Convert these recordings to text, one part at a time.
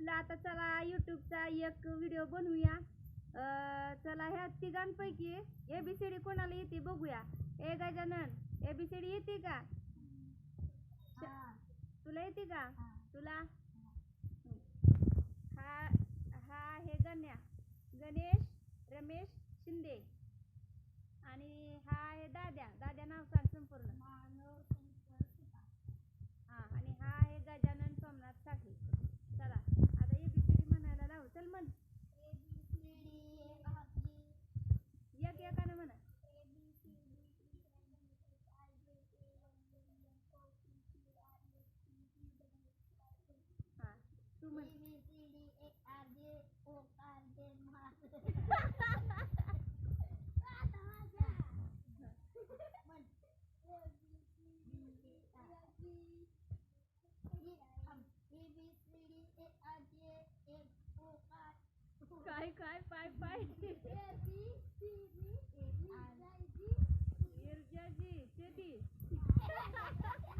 आपला आता चला युट्यूबचा एक व्हिडिओ बनवूया. चला ह्या तिघांपैकी एबीसीडी कोणाला येते बघूया. ए गजानन एबीसीडी येते का? तुला येते का? तुला? हा हा हे गण्या. गणेश रमेश शिंदे. आणि हा आहे दाद्या दाद्या नाव सांग संपूर्ण हा आणि हा आहे गजानन सोमनाथ साखरे चला आता एबीसीडी म्हणायला लावू चल म्हण एक एकानं म्हणा हा तू म्हण काय? काय पाय. पाय इर्जाजी शेती.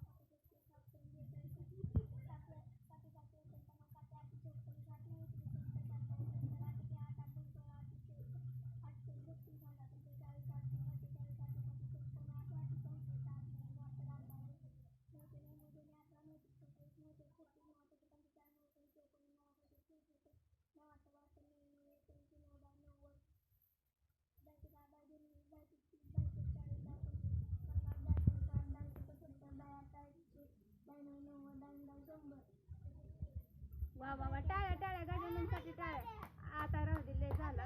वा वा वा टाळ्या टाळ्या गजाननसाठी टाळ्या. आता राहू दिले झाला.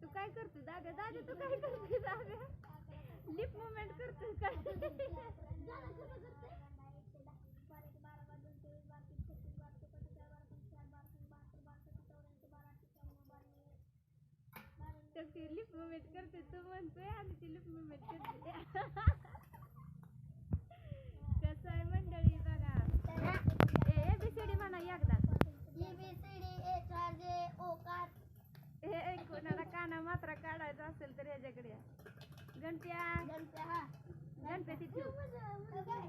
तू काय करते दादा? दादा तू काय करते दादा? लिप मुवमेंट करते काय तर ती लिप मुवमेंट करते तू म्हणतोय आणि ती लिप मुवमेंट करते. कसं आहे मंडळी बघा. ए एबीसीडी म्हणा एकदा. हे एक कोणाला काना मात्रा काढायचा असेल तर ह्याच्याकडे या. गणप्या. गणपती ठेव हा म्हणा.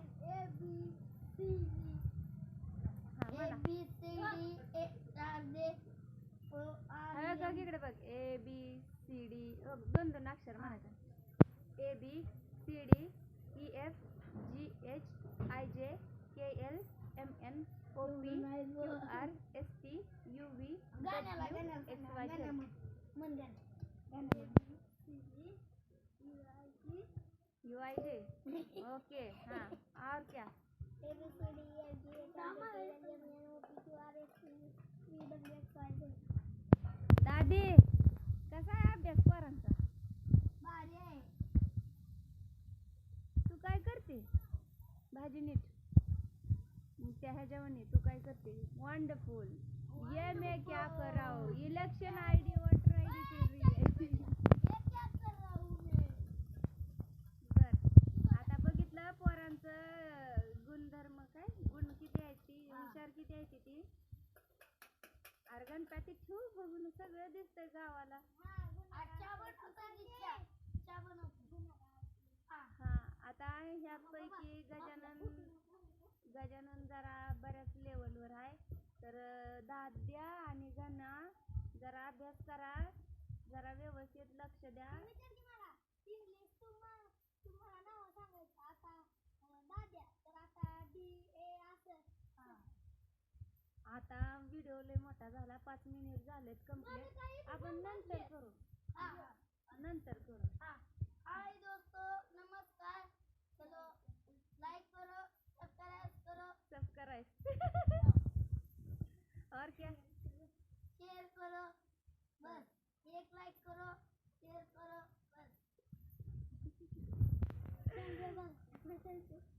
अरे बघ इकडे बघ. ए बी सी डी दोन दोन अक्षर म्हणायचं. A B C D E F G H I J K L M N O P Q R S T U V X Y U I J okay हाँ. और क्या? दादी कसा आहे अभ्यास पोरांचा? तू काय करते? भाजी नीट. मग त्या ह्याच्यावर तू काय करते? वंडरफुल ये मैं क्या कर रहा हूँ इलेक्शन आईडी वोटर आईडी चल रही है बर आता बघितलं पोरांचं गणपती ठेवू बघून सगळं दिसतंय गावाला. हा आता ह्यापैकी गजानन गजानन जरा बऱ्याच लेवलवर आहे. तर अं, दाद्या आणि गणा जरा अभ्यास करा. जरा व्यवस्थित लक्ष द्या. आता व्हिडिओ लय मोठा झाला. पाच मिनिट झालेत कंप्लीट आपण नंतर करू. नंतर करू. हाय दोस्तों नमस्कार. चलो लाइक करो सब्सक्राइब करो. सबस्क्राईब और क्या? शेयर करो. बस. एक लाइक करो शेयर करो. बस.